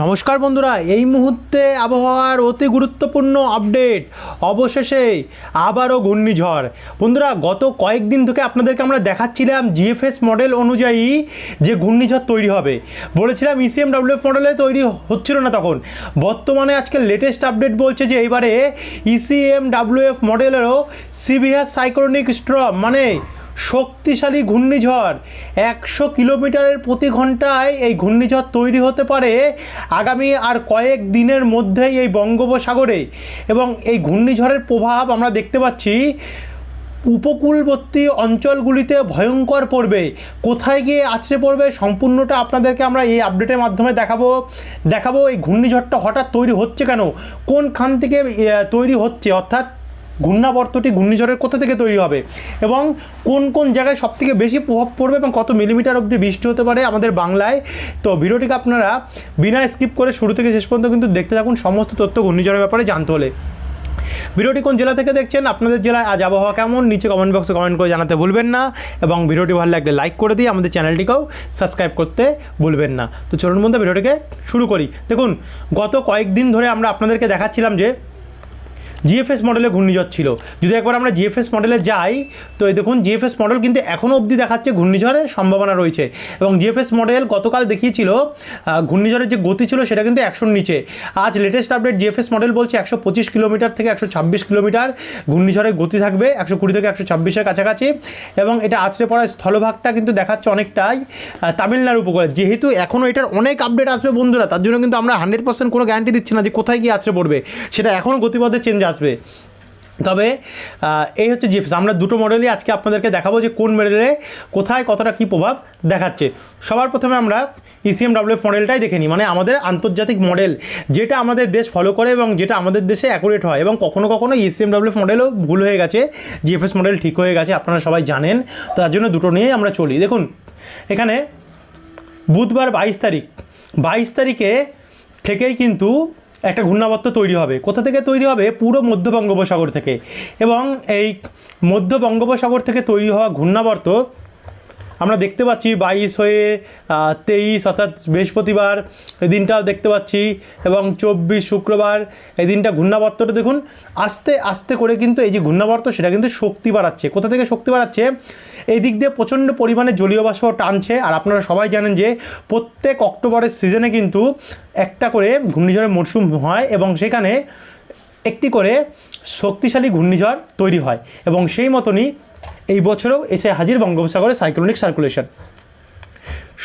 নমস্কার বন্ধুরা, এই মুহূর্তে আবহাওয়ার অতি গুরুত্বপূর্ণ আপডেট, অবশেষে আবারও ঘূর্ণিঝড়। বন্ধুরা, গত কয়েকদিন থেকে আপনাদেরকে আমরা দেখাচ্ছিলাম জিএফএস মডেল অনুযায়ী যে ঘূর্ণিঝড় তৈরি হবে। বলেছিলাম ইসিএম ডাব্লিউএফ মডেলে তৈরি হচ্ছিল না তখন। বর্তমানে আজকে লেটেস্ট আপডেট বলছে যে এইবারে ইসিএম ডাব্লিউএফ মডেলেরও সিভিয়ার সাইক্লোনিক স্ট্রম মানে শক্তিশালী ঘূর্ণিঝড়। একশো কিলোমিটারের প্রতি ঘন্টায় এই ঘূর্ণিঝড় তৈরি হতে পারে আগামী আর কয়েক দিনের মধ্যেই এই বঙ্গোপসাগরে। এবং এই ঘূর্ণিঝড়ের প্রভাব আমরা দেখতে পাচ্ছি, উপকূলবর্তী অঞ্চলগুলিতে ভয়ঙ্কর পড়বে। কোথায় গিয়ে আছড়ে পড়বে সম্পূর্ণটা আপনাদেরকে আমরা এই আপডেটের মাধ্যমে দেখাবো। দেখাবো এই ঘূর্ণিঝড়টা হঠাৎ তৈরি হচ্ছে কেন? কোনখান থেকে তৈরি হচ্ছে? অর্থাৎ ঘূর্ণাবর্তটি ঘূর্ণিঝড়ের কোথা থেকে তৈরি হবে? এবং কোন কোন জায়গায় সবথেকে বেশি প্রভাব পড়বে এবং কত মিলিমিটার অবধি বৃষ্টি হতে পারে আমাদের বাংলায়? তো ভিডিওটিকে আপনারা বিনা স্কিপ করে শুরু থেকে শেষ পর্যন্ত কিন্তু দেখতে থাকুন সমস্ত তথ্য ঘূর্ণিঝড়ের ব্যাপারে জানতে হলে। ভিডিওটি কোন জেলা থেকে দেখছেন, আপনাদের জেলায় আজ আবহাওয়া কেমন, নিচে কমেন্ট বক্সে কমেন্ট করে জানাতে ভুলবেন না এবং ভিডিওটি ভালো লাগলে লাইক করে দিয়ে আমাদের চ্যানেলটিকেও সাবস্ক্রাইব করতে ভুলবেন না। তো চলুন বন্ধু ভিডিওটিকে শুরু করি। দেখুন, গত কয়েকদিন ধরে আমরা আপনাদেরকে দেখাচ্ছিলাম যে জিএফএস মডেলে ঘূর্ণিঝড় ছিল। যদি একবার আমরা জিএফএস মডেলে যাই, তো এই দেখুন জিএফএস মডেল কিন্তু এখনও অবধি দেখাচ্ছে ঘূর্ণিঝড়ের সম্ভাবনা রয়েছে। এবং জিএফএস মডেল গতকাল দেখিয়েছিল ঘূর্ণিঝড়ের যে গতি ছিল সেটা কিন্তু একশোর নিচে। আজ লেটেস্ট আপডেট জিএফএস মডেল বলছে একশো পঁচিশ কিলোমিটার থেকে একশো ছাব্বিশ কিলোমিটার ঘূর্ণিঝড়ের গতি থাকবে, একশো কুড়ি থেকে একশো ছাব্বিশের কাছাকাছি। এবং এটা আছড়ে পড়ার স্থলভাগটা কিন্তু দেখাচ্ছে অনেকটাই তামিলনাড়ু উপকূলে। যেহেতু এখনও এটার অনেক আপডেট আসবে বন্ধুরা, তার জন্য কিন্তু আমরা হান্ড্রেড পার্সেন্ট কোনো গ্যারান্টি দিচ্ছি না যে কোথায় গিয়ে আছড়ে পড়বে। সেটা এখনও গতিপথে চেঞ্জ আসবে। তবে এই হচ্ছে জিপস আমরা দুটো মডেলই আজকে আপনাদেরকে দেখাবো যে কোন মডেলে কোথায় কতটা কী প্রভাব দেখাচ্ছে। সবার প্রথমে আমরা ইসিএম ডাব্লিউ মডেলটাই দেখে নিই। মানে আমাদের আন্তর্জাতিক মডেল যেটা আমাদের দেশ ফলো করে এবং যেটা আমাদের দেশে অ্যাকুরেট হয় এবং কখনো কখনো ইসিএম ডাব্লিউ মডেলও ভুল হয়ে গেছে। জিএফএস মডেল ঠিক হয়ে গেছে, আপনারা সবাই জানেন। তার জন্য দুটো নিয়েই আমরা চলি। দেখুন, এখানে বুধবার বাইশ তারিখ। বাইশ তারিখে থেকেই কিন্তু একটা ঘূর্ণাবর্ত তৈরি হবে। কোথা থেকে তৈরি হবে? পুরো মধ্য বঙ্গোপসাগর থেকে। এবং এই মধ্য বঙ্গোপসাগর থেকে তৈরি হওয়া ঘূর্ণাবর্ত আমরা দেখতে পাচ্ছি বাইশ হয়ে তেইশ, অর্থাৎ বৃহস্পতিবার এই দিনটাও দেখতে পাচ্ছি এবং চব্বিশ শুক্রবার এই দিনটা ঘূর্ণাবর্তটা দেখুন। আস্তে আস্তে করে কিন্তু এই যে ঘূর্ণাবর্ত, সেটা কিন্তু শক্তি বাড়াচ্ছে। কোথা থেকে শক্তি বাড়াচ্ছে? এই দিক দিয়ে প্রচণ্ড পরিমাণে জলীয় বাষ্প টানছে। আর আপনারা সবাই জানেন যে প্রত্যেক অক্টোবরের সিজনে কিন্তু একটা করে ঘূর্ণিঝড়ের মরশুম হয় এবং সেখানে একটি করে শক্তিশালী ঘূর্ণিঝড় তৈরি হয় এবং সেই মতনই এই বছরেও এসে হাজির বঙ্গোপসাগরে সাইক্লোনিক সার্কুলেশন।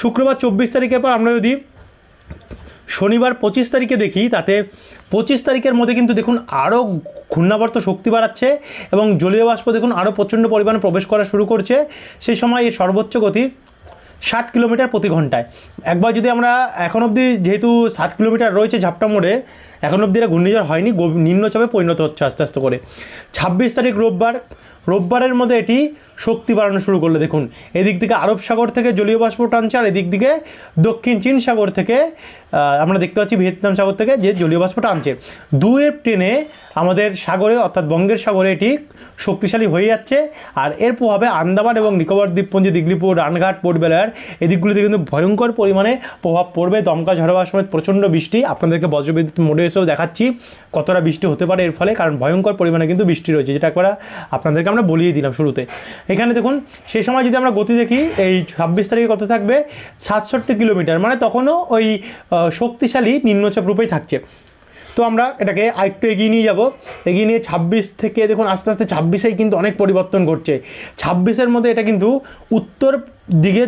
শুক্রবার চব্বিশ তারিখের পর আমরা যদি শনিবার পঁচিশ তারিখে দেখি, তাতে পঁচিশ তারিখের মধ্যে কিন্তু দেখুন আরও ঘূর্ণাবর্ত শক্তি বাড়াচ্ছে এবং জলীয় বাষ্প দেখুন আরও প্রচণ্ড পরিমাণে প্রবেশ করা শুরু করছে। সেই সময় এর সর্বোচ্চ গতি ষাট কিলোমিটার প্রতি ঘন্টায় একবার যদি আমরা এখন অবধি যেহেতু ষাট কিলোমিটার রয়েছে ঝাপটা মোড়ে, এখন অবধি এটা ঘূর্ণিঝড় হয়নি নিম্নচাপে পরিণত হচ্ছে আস্তে আস্তে করে। ছাব্বিশ তারিখ রোববার রোববারের মধ্যে এটি শক্তি বাড়ানো শুরু করল, দেখুন। এদিক থেকে আরব সাগর থেকে জলীয় বাষ্প টানছে, আর এদিক দিকে দক্ষিণ চীন সাগর থেকে আমরা দেখতে পাচ্ছি ভিয়েতনাম সাগর থেকে যে জলীয় বাষ্প টানছে। দুয়ের ট্রেনে আমাদের সাগরে, অর্থাৎ বঙ্গের সাগরে এটি শক্তিশালী হয়ে যাচ্ছে। আর এর প্রভাবে আন্দামান এবং নিকোবর দ্বীপপুঞ্জ দিগলিপুর, রানঘাট পোর্ট বেলার এদিকগুলিতে কিন্তু ভয়ঙ্কর পরিমাণে প্রভাব পড়বে। দমকা ঝড় হওয়ার সময় প্রচণ্ড বৃষ্টি। আপনাদেরকে বজ্রবিদ্যুৎ মোডে এসেও দেখাচ্ছি কতটা বৃষ্টি হতে পারে এর ফলে, কারণ ভয়ঙ্কর পরিমাণে কিন্তু বৃষ্টি রয়েছে, যেটা একবার আপনাদেরকে বলিয়ে দিলাম শুরুতে। এখানে দেখুন, সেই সময় যদি আমরা গতি দেখি, এই ছাব্বিশ তারিখে কত থাকবে? সাতষট্টি কিলোমিটার মানে তখনও ওই শক্তিশালী নিম্নচাপ রূপেই থাকছে। তো আমরা এটাকে আরেকটু এগিয়ে নিয়ে যাব। এগিয়ে নিয়ে ছাব্বিশ থেকে দেখুন, আস্তে আস্তে ছাব্বিশেই কিন্তু অনেক পরিবর্তন ঘটছে। ছাব্বিশের মধ্যে এটা কিন্তু উত্তর দিকে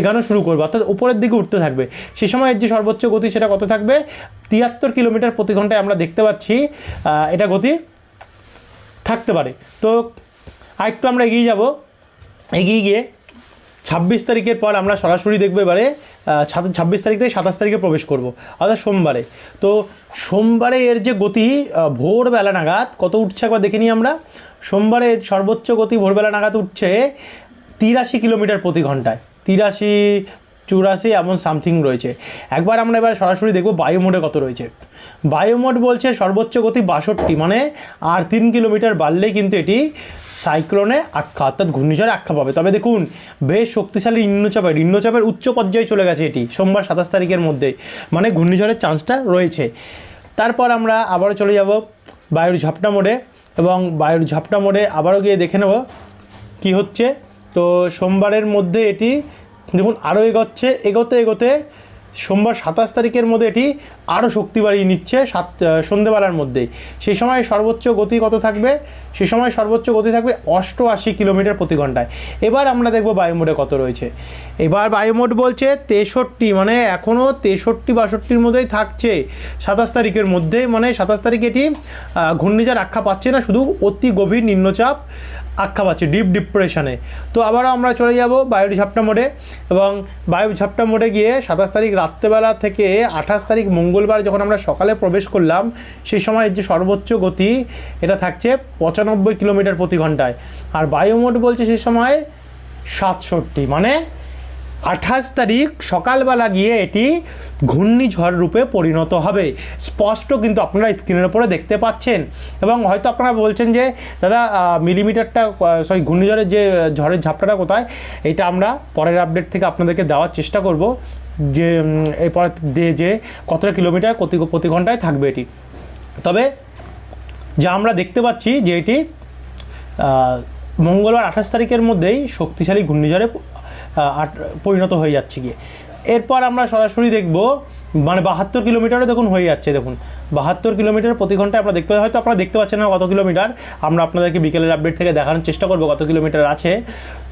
এগানো শুরু করবে, অর্থাৎ উপরের দিকে উঠতে থাকবে। সে সময়ের যে সর্বোচ্চ গতি সেটা কত থাকবে? তিয়াত্তর কিলোমিটার প্রতি ঘন্টায় আমরা দেখতে পাচ্ছি এটা গতি থাকতে পারে। তো আরেকটু আমরা এগিয়ে যাব। এগিয়ে গিয়ে ছাব্বিশ তারিখের পর আমরা সরাসরি দেখব এবারে ছাব্বিশ তারিখ থেকে সাতাশ তারিখে প্রবেশ করব, অর্থাৎ সোমবারে। তো সোমবারে এর যে গতি ভোরবেলা নাগাদ, কত উঠছে একবার দেখে নিই আমরা। সোমবারে সর্বোচ্চ গতি ভোরবেলা নাগাদ উঠছে তিরাশি কিলোমিটার প্রতি ঘন্টায়। তিরাশি চুরাশি এমন সামথিং রয়েছে। একবার আমরা এবার সরাসরি দেখব বায়ু মোডে কত রয়েছে। বায়ু মোড বলছে সর্বোচ্চ গতি বাষট্টি মানে আর তিন কিলোমিটার বাড়লেই কিন্তু এটি সাইক্লোনে আখ্যা অর্থাৎ ঘূর্ণিঝড়ে আখ্যা পাবে। তবে দেখুন, বেশ শক্তিশালী নিম্নচাপের নিম্নচাপের উচ্চ পর্যায়ে চলে গেছে এটি, সোমবার সাতাশ তারিখের মধ্যে মানে ঘূর্ণিঝড়ের চান্সটা রয়েছে। তারপর আমরা আবারও চলে যাব বায়ুর ঝাপটা মোড়ে, এবং বায়ুর ঝাপটা মোড়ে আবারও গিয়ে দেখে নেব কি হচ্ছে। তো সোমবারের মধ্যে এটি দেখুন আরও এগোচ্ছে, এগোতে এগোতে সোমবার সাতাশ তারিখের মধ্যে এটি আরও শক্তি বাড়িয়ে নিচ্ছে সাত সন্ধেবেলার মধ্যেই। সেই সময় সর্বোচ্চ গতি কত থাকবে? সেই সময় সর্বোচ্চ গতি থাকবে অষ্টআশি কিলোমিটার প্রতি ঘন্টায়। এবার আমরা দেখব বায়ুমোডে কত রয়েছে। এবার বায়ুমোড বলছে তেষট্টি মানে এখনও তেষট্টি, বাষট্টির মধ্যেই থাকছে। সাতাশ তারিখের মধ্যেই মানে সাতাশ তারিখ এটি ঘূর্ণিঝড় আখ্যা পাচ্ছে না, শুধু অতি গভীর নিম্নচাপ। আখ্যা পাচ্ছে ডিপ ডিপ্রেশনে তো আবারও আমরা চলে যাব বায়ু ঝাপটা মোড়ে এবং বায়ু ঝাপটা মোড়ে গিয়ে সাতাশ তারিখ রাত্রেবেলা থেকে আঠাশ তারিখ মঙ্গলবার যখন আমরা সকালে প্রবেশ করলাম, সেই সময় যে সর্বোচ্চ গতি, এটা থাকছে পঁচানব্বই কিলোমিটার প্রতি ঘন্টায়। আর বায়ু মোড বলছে সেই সময় সাতষট্টি মানে আঠাশ তারিখ সকালবেলা গিয়ে এটি ঘূর্ণিঝড় রূপে পরিণত হবে। স্পষ্ট কিন্তু আপনারা স্ক্রিনের উপরে দেখতে পাচ্ছেন। এবং হয়তো আপনারা বলছেন যে, দাদা মিলিমিটারটা সরি ঘূর্ণিঝড়ের যে ঝড়ের ঝাপটাটা কোথায়? এটা আমরা পরের আপডেট থেকে আপনাদেরকে দেওয়ার চেষ্টা করব। যে এরপর যে, কতটা কিলোমিটার প্রতি প্রতি ঘন্টায় থাকবে এটি। তবে, যা আমরা দেখতে পাচ্ছি যে এটি মঙ্গলবার আঠাশ তারিখের মধ্যেই শক্তিশালী ঘূর্ণিঝড়ে পরিণত হয়ে যাচ্ছে গিয়ে। এরপর আমরা সরাসরি দেখব মানে বাহাত্তর কিলোমিটারও দেখুন হয়ে যাচ্ছে, দেখুন। বাহাত্তর কিলোমিটার প্রতি ঘন্টায় আপনারা দেখতে, হয়তো আপনারা দেখতে পাচ্ছেন না কত কিলোমিটার। আমরা আপনাদেরকে বিকেলের আপডেট থেকে দেখানোর চেষ্টা করব কত কিলোমিটার আছে।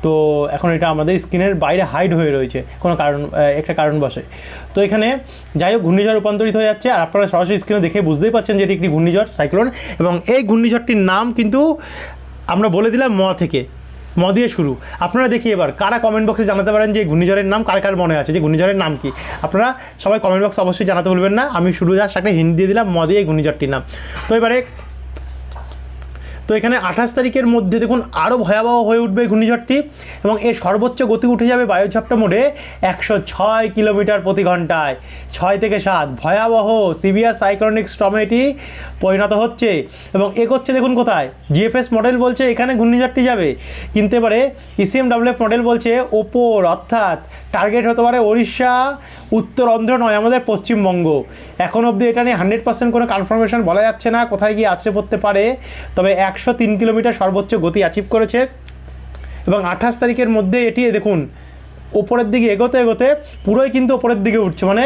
তো এখন এটা আমাদের স্ক্রিনের বাইরে হাইড হয়ে রয়েছে, কোনো কারণ একটা কারণবশে তো এখানে যাই হোক, ঘূর্ণিঝড় রূপান্তরিত হয়ে যাচ্ছে। আর আপনারা সরাসরি স্ক্রিনে দেখে বুঝতেই পাচ্ছেন যে এটি একটি ঘূর্ণিঝড় সাইক্লোন এবং এই ঘূর্ণিঝড়টির নাম কিন্তু আমরা বলে দিলাম ম থেকে। ম দিয়ে শুরু। আপনারা দেখি এবার, কারা কমেন্ট বক্সে জানাতে পারেন যে ঘূর্ণিঝড়ের নাম, কার কার মনে আছে, যে ঘূর্ণিঝড়ের নাম কি? আপনারা সবাই কমেন্ট বক্সে অবশ্যই জানাতে বলবেন না, আমি শুরু জাস্ট একটা হিন্দি দিয়ে দিলাম, ম দিয়ে ঘূর্ণিঝড়টির নাম। তো এবারে তো এখানে আঠাশ তারিখের মধ্যে দেখুন আরও ভয়াবহ হয়ে উঠবে ঘূর্ণিঝড়টি এবং এর সর্বোচ্চ গতি উঠে যাবে বায়ুঝাপটা মোড়ে একশো ছয় কিলোমিটার প্রতি ঘন্টায়। ছয় থেকে সাত, ভয়াবহ সিভিয়ার সাইক্রনিক স্টমে এটি পরিণত হচ্ছে এবং এগোচ্ছে দেখুন কোথায়? জিএফএস মডেল বলছে এখানে ঘূর্ণিঝড়টি যাবে। কিন্তু এবারে ইসিএমডাব্লিউএফ মডেল বলছে ওপর অর্থাৎ টার্গেট হতে পারে ওড়িশা উত্তরন্ধ্র নয়, আমাদের পশ্চিমবঙ্গ। এখন অবধি এটা নিয়ে হান্ড্রেড পার্সেন্ট কোনো কনফার্মেশন বলা যাচ্ছে না, কোথায় গিয়ে আছড়ে পড়তে পারে। তবে একশো তিন কিলোমিটার সর্বোচ্চ গতি অ্যাচিভ করেছে। এবং আঠাশ তারিখের মধ্যে এটি দেখুন ওপরের দিকে এগোতে এগোতে পুরোই কিন্তু ওপরের দিকে উঠছে। মানে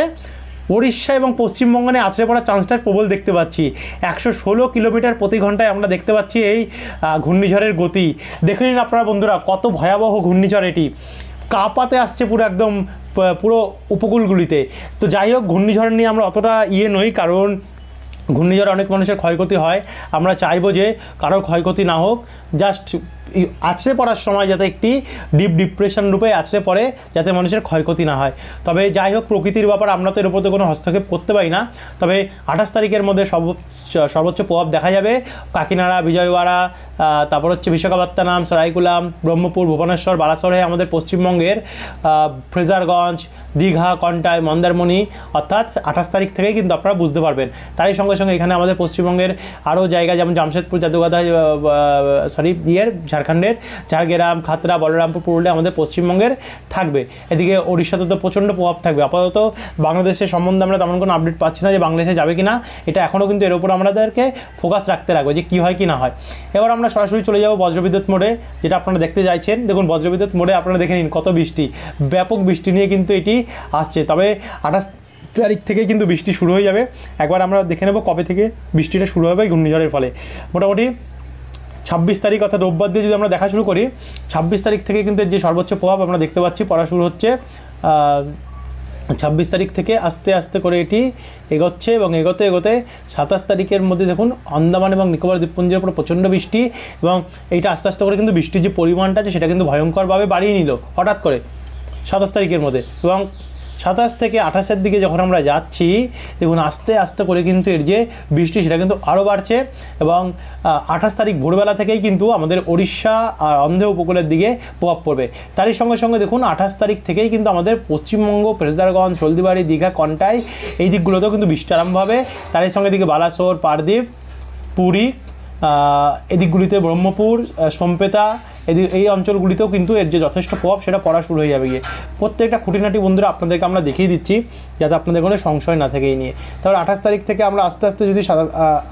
উড়িষ্যা এবং পশ্চিমবঙ্গে আছড়ে পড়ার চান্সটার প্রবল দেখতে পাচ্ছি। একশো ষোলো কিলোমিটার প্রতি ঘন্টায় আমরা দেখতে পাচ্ছি এই ঘূর্ণিঝড়ের গতি। দেখে নিন আপনারা বন্ধুরা, কত ভয়াবহ ঘূর্ণিঝড় এটি। কাঁপাতে আসছে পুরো একদম পুরো উপকূলগুলিতে। তো যাই হোক, ঘূর্ণিঝড় নিয়ে আমরা অতটা ইয়ে নই, কারণ ঘূর্ণিঝড়ে অনেক মানুষের ক্ষয়ক্ষতি হয়। আমরা চাইব যে কারোর ক্ষয়ক্ষতি না হোক জাস্ট আছড়ে পড়ার সময় যাতে একটি ডিপ ডিপ্রেশন রূপে আছড়ে পড়ে, যাতে মানুষের ক্ষয়ক্ষতি না হয়। তবে যাই হোক, প্রকৃতির ব্যাপার আমরা তো এর উপর তো কোনো হস্তক্ষেপ করতে পারি না। তবে আঠাশ তারিখের মধ্যে সর্বোচ্চ প্রভাব দেখা যাবে। কাকিনাড়া, বিজয়ওয়াড়া তারপর হচ্ছে বিশাখাপত্তনম, সরাইকুলাম, ব্রহ্মপুর, ভুবনেশ্বর, বালাসর হয়ে আমাদের পশ্চিমবঙ্গের ফ্রেজারগঞ্জ, দীঘা, কন্টাই, মন্দারমণি, অর্থাৎ আঠাশ তারিখ থেকেই কিন্তু আপনারা বুঝতে পারবেন। তারই সঙ্গে সঙ্গে এখানে আমাদের পশ্চিমবঙ্গের আরও জায়গা যেমন জামশেদপুর জাদুগাদা সরি ইয়ের, ঝাড়খণ্ডের, ঝাড়গ্রাম খাতড়া বলরামপুর, পুরুলিয়া আমাদের পশ্চিমবঙ্গের থাকবে। এদিকে ওড়িশাতে তো প্রচণ্ড প্রভাব থাকবে। আপাতত বাংলাদেশের সম্বন্ধে আমরা তেমন কোনো আপডেট পাচ্ছি না যে বাংলাদেশে যাবে কি না এটা এখনও কিন্তু এর উপর আমাদেরকে ফোকাস রাখতে রাখবে যে কী হয়, কি না হয়। এবার আমরা সরাসরি চলে যাব বজ্রবিদ্যুৎ মোড়ে, যেটা আপনারা দেখতে চাইছেন। দেখুন, বজ্রবিদ্যুৎ মোড়ে আপনারা দেখে নিন কত বৃষ্টি। ব্যাপক বৃষ্টি নিয়ে কিন্তু এটি আসছে। তবে আঠাশ তারিখ থেকে কিন্তু বৃষ্টি শুরু হয়ে যাবে। একবার আমরা দেখে নেব কবে থেকে বৃষ্টিটা শুরু হবে ঘূর্ণিঝড়ের ফলে। মোটামুটি ছাব্বিশ তারিখ অর্থাৎ রোববার দিয়ে যদি আমরা দেখা শুরু করি, ছাব্বিশ তারিখ থেকে কিন্তু যে সর্বোচ্চ প্রভাব আমরা দেখতে পাচ্ছি, পড়া শুরু হচ্ছে ছাব্বিশ তারিখ থেকে আস্তে আস্তে করে এটি এগোচ্ছে এবং এগোতে এগোতে সাতাশ তারিখের মধ্যে দেখুন আন্দামান এবং নিকোবর দ্বীপপুঞ্জের উপর প্রচণ্ড বৃষ্টি এবং এইটা আস্তে আস্তে করে কিন্তু বৃষ্টির যে পরিমাণটা আছে সেটা কিন্তু ভয়ঙ্করভাবে বাড়িয়ে নিল হঠাৎ করে সাতাশ তারিখের মধ্যে এবং সাতাশ থেকে আঠাশের দিকে যখন আমরা যাচ্ছি, দেখুন আস্তে আস্তে করে কিন্তু এর যে বৃষ্টি সেটা কিন্তু আরও বাড়ছে এবং আঠাশ তারিখ ভোরবেলা থেকেই কিন্তু আমাদের ওড়িশা আর অন্ধ্র উপকূলের দিকে প্রভাব পড়বে। তারই সঙ্গে সঙ্গে দেখুন আঠাশ তারিখ থেকেই কিন্তু আমাদের পশ্চিমবঙ্গ ফেরদারগঞ্জ হলদিবাড়ি, দীঘা, কন্টাই এই দিকগুলোতেও কিন্তু বৃষ্টি আরম্ভ হবে। তারই সঙ্গে দিকে বালাসোর পারদ্বীপ পুরী এদিকগুলিতে ব্রহ্মপুর সোমপেতা এই অঞ্চলগুলিতেও কিন্তু এর যে যথেষ্ট প্রভাব, সেটা পড়া শুরু হয়ে যাবে গিয়ে। প্রত্যেকটা খুঁটিনাটি বন্ধুরা আপনাদেরকে আমরা দেখিয়ে দিচ্ছি, যাতে আপনাদের কোনো সংশয় না থাকে এই নিয়ে। তারপর আঠাশ তারিখ থেকে আমরা আস্তে আস্তে যদি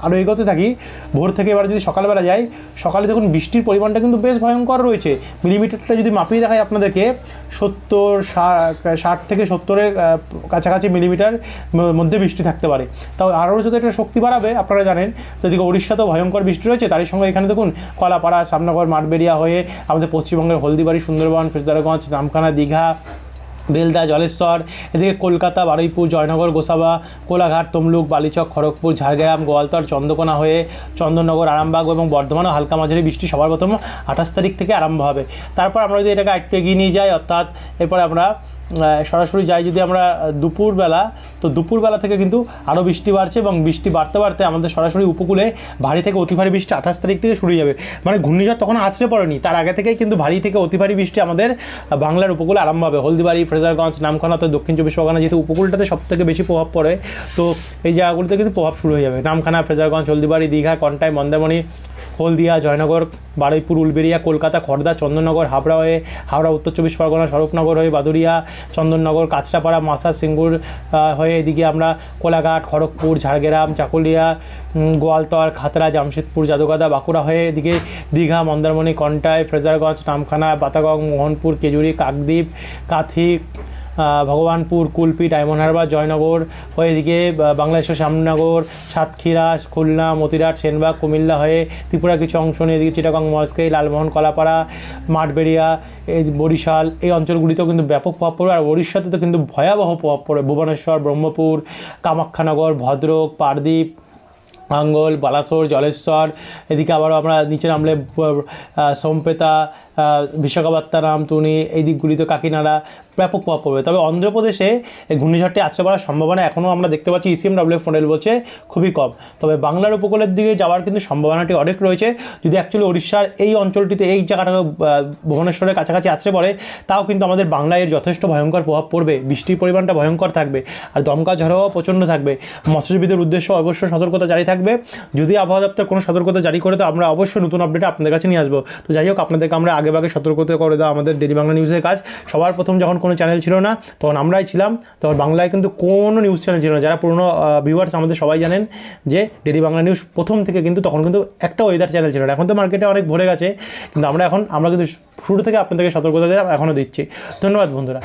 আরও এগোতে থাকি, ভোর থেকে এবার যদি সকালবেলা যাই, সকালে দেখুন বৃষ্টির পরিমাণটা কিন্তু বেশ ভয়ঙ্কর রয়েছে। মিলিমিটারটা যদি মাপিয়ে দেখায় আপনাদেরকে, সত্তর ষাট থেকে সত্তরের কাছাকাছি মিলিমিটার মধ্যে বৃষ্টি থাকতে পারে। তাও আরও যদি একটা শক্তি বাড়াবে, আপনারা জানেন এদিকে উড়িষ্যাতেও ভয়ঙ্কর বৃষ্টি রয়েছে। তারই সঙ্গে এখানে দেখুন, কলাপাড়া সামনগর মাঠবেরিয়া হয়ে আমাদের পশ্চিমবঙ্গের হলদিবাড়ি, সুন্দরবন ফেসদারগঞ্জ নামখানা, দীঘা, বেলদা, জলেশ্বর, এদিকে কলকাতা, বারুইপুর, জয়নগর, গোসাবা, কোলাঘাট, তমলুক, বালিচক, খড়গপুর, ঝাড়গ্রাম, গোয়ালতর, চন্দ্রকোনা হয়ে চন্দননগর, আরামবাগ এবং বর্ধমানও হালকা মাঝারি বৃষ্টি সবার প্রথম আঠাশ তারিখ থেকে আরম্ভ হবে। তারপর আমরা যদি এটাকে একটু এগিয়ে নিয়ে যাই, অর্থাৎ এরপর আমরা সরাসরি যাই যদি আমরা দুপুরবেলা, তো দুপুরবেলা থেকে কিন্তু আরও বৃষ্টি বাড়ছে এবং বৃষ্টি বাড়তে বাড়তে আমাদের সরাসরি উপকূলে ভারী থেকে অতি ভারী বৃষ্টি আঠাশ তারিখ থেকে শুরু যাবে। মানে ঘূর্ণিঝড় তখন আছড়ে পড়েনি, তার আগে থেকেই কিন্তু ভারী থেকে অতি ভারী বৃষ্টি আমাদের বাংলার উপকূলে আরম্ভ হবে। হলদিবাড়ি, ফ্রেজারগঞ্জ নামখানা তো দক্ষিণ চব্বিশ পরগনা যেহেতু উপকূলটাতে সব থেকে বেশি প্রভাব পড়ে, তো এই জায়গাগুলিতে কিন্তু প্রভাব শুরু হয়ে যাবে। নামখানা, ফ্রেজারগঞ্জ, হলদিবাড়ি, দীঘা, কন্টাই, মন্দারমণি হলদিয়া জয়নগর বারুইপুর উলবেড়িয়া কলকাতা খড়দা চন্দননগর হাবড়া হয়ে হাওড়া উত্তর চব্বিশ পরগনা স্বরূপনগর হয়ে বাদুরিয়া চন্দননগর কাঁচরাপাড়া মাসা সিঙ্গুর হয়ে এদিকে আমরা কোলাঘাট খড়গপুর ঝাড়গ্রাম চাকুলিয়া গোয়ালতর খাতড়া জামশেদপুর জাদুগাদা বাঁকুড়া হয়ে এদিকে দীঘা মন্দারমণি কন্টাই ফ্রেজারগঞ্জ নামখানা বাতাগং মোহনপুর কেজুরি কাকদ্বীপ কাথি আহ, ভগবানপুর, কুলপি, ডায়মন্ড হারবার, জয়নগর, হয়ে এদিকে বাংলাদেশের শ্যামনগর, সাতক্ষীরা, খুলনা, মতিরাট, সেনবাগ, কুমিল্লা হয়ে ত্রিপুরা কিছু অংশ নিয়ে এদিকে চিটাগং মস্কেই লালমোহন, কলাপাড়া, মাঠবেড়িয়া, এই বরিশাল, এই অঞ্চলগুলিতেও কিন্তু ব্যাপক প্রভাব পড়বে। আর ওড়িশাতে তো কিন্তু ভয়াবহ প্রভাব পড়বে। ভুবনেশ্বর, ব্রহ্মপুর, কামাখ্যানগর, ভদ্রক পারদ্বীপ আঙ্গল বালাসোর, জলেশ্বর, এদিকে আবারও আমরা নিচে নামলে সোমপেতা বিশাখাপত্তনম তুনি এই দিকগুলিতে কাকিনাড়া ব্যাপক প্রভাব পড়বে। তবে অন্ধ্রপ্রদেশে ঘূর্ণিঝড়টি আছড়ে পড়ার সম্ভাবনা এখনও আমরা দেখতে পাচ্ছি। E ইসিএম ডাব্লিউ মডেল বলছে খুবই কম। তবে বাংলার উপকূলের দিকে যাওয়ার কিন্তু সম্ভাবনাটি অনেক রয়েছে। যদি অ্যাকচুয়ালি ওড়িশার এই অঞ্চলটিতে এই জায়গাটা ভুবনেশ্বরের কাছাকাছি আছড়ে পড়ে তাও কিন্তু আমাদের বাংলায় যথেষ্ট ভয়ঙ্কর প্রভাব পড়বে। বৃষ্টির পরিমাণটা ভয়ঙ্কর থাকবে আর দমকা ঝড়ও প্রচণ্ড থাকবে। মৎস্যজীবীদের উদ্দেশ্য অবশ্যই সতর্কতা জারি থাকবে। যদি আবহাওয়া দপ্তর কোনো সতর্কতা জারি করে, তো আমরা অবশ্যই নতুন আপডেট আপনাদের কাছে নিয়ে আসব। তো যাই হোক, আপনাদেরকে আমরা আগে ভাগে সতর্কতা করে দেওয়া আমাদের ডেলি বাংলা নিউজের কাজ। সবার প্রথম যখন কোনো চ্যানেল ছিল না, তখন আমরাই ছিলাম। তখন বাংলায় কিন্তু কোনো নিউজ চ্যানেল ছিল না। যারা পুরনো ভিউয়ার্স আমাদের সবাই জানেন যে ডেলি বাংলা নিউজ প্রথম থেকে কিন্তু তখন কিন্তু একটা ওয়েদার চ্যানেল ছিল না। এখন তো মার্কেটে অনেক ভরে গেছে। কিন্তু আমরা এখন, আমরা কিন্তু শুরু থেকে আপনাদেরকে সতর্কতা দিয়ে এখনও দিচ্ছি। ধন্যবাদ বন্ধুরা।